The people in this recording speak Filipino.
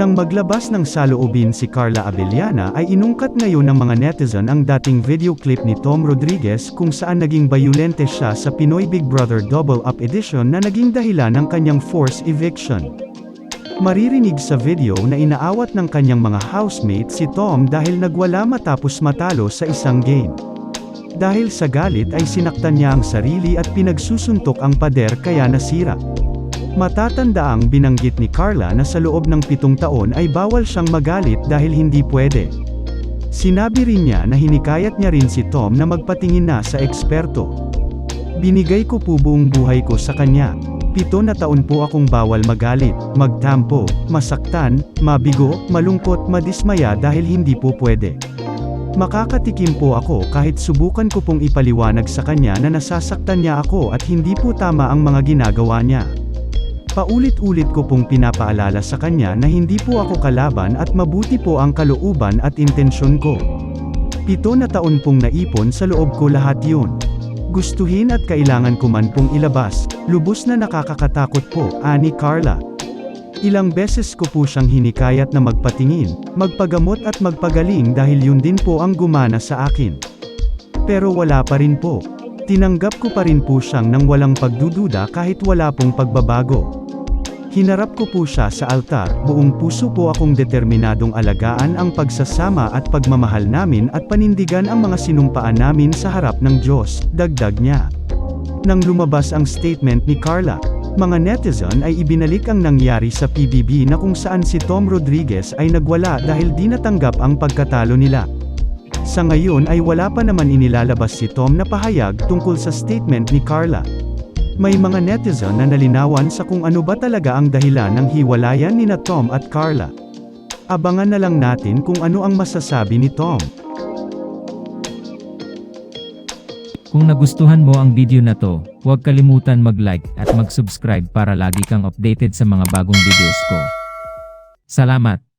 Nang maglabas ng saloobin si Carla Abellana ay inungkat ngayon ng mga netizen ang dating video clip ni Tom Rodriguez kung saan naging bayulente siya sa Pinoy Big Brother Double Up Edition na naging dahilan ng kanyang forced eviction. Maririnig sa video na inaawat ng kanyang mga housemate si Tom dahil nagwala matapos matalo sa isang game. Dahil sa galit ay sinaktan niya ang sarili at pinagsusuntok ang pader kaya nasira. Matatandaang binanggit ni Carla na sa loob ng pitong taon ay bawal siyang magalit dahil hindi pwede. Sinabi rin niya na hinikayat niya rin si Tom na magpatingin na sa eksperto. Binigay ko po buong buhay ko sa kanya. Pito na taon po akong bawal magalit, magtampo, masaktan, mabigo, malungkot, madismaya dahil hindi po pwede. Makakatikim po ako kahit subukan ko pong ipaliwanag sa kanya na nasasaktan niya ako at hindi po tama ang mga ginagawa niya. Paulit-ulit ko pong pinapaalala sa kanya na hindi po ako kalaban at mabuti po ang kalooban at intensyon ko. Pito na taon pong naipon sa loob ko lahat yun. Gustuhin at kailangan ko man pong ilabas, lubos na nakakakatakot po, ani Carla. Ilang beses ko po siyang hinikayat na magpatingin, magpagamot at magpagaling dahil yun din po ang gumana sa akin. Pero wala pa rin po. Tinanggap ko pa rin po siyang nang walang pagdududa kahit wala pong pagbabago. Hinarap ko po siya sa altar, buong puso po akong determinadong alagaan ang pagsasama at pagmamahal namin at panindigan ang mga sinumpaan namin sa harap ng Diyos, dagdag niya. Nang lumabas ang statement ni Carla, mga netizen ay ibinalik ang nangyari sa PBB na kung saan si Tom Rodriguez ay nagwala dahil di natanggap ang pagkatalo nila. Sa ngayon ay wala pa naman inilalabas si Tom na pahayag tungkol sa statement ni Carla. May mga netizen na nalinawan sa kung ano ba talaga ang dahilan ng hiwalayan ni na Tom at Carla. Abangan na lang natin kung ano ang masasabi ni Tom. Kung nagustuhan mo ang video na to, huwag kalimutan mag-like at mag-subscribe para lagi kang updated sa mga bagong videos ko. Salamat!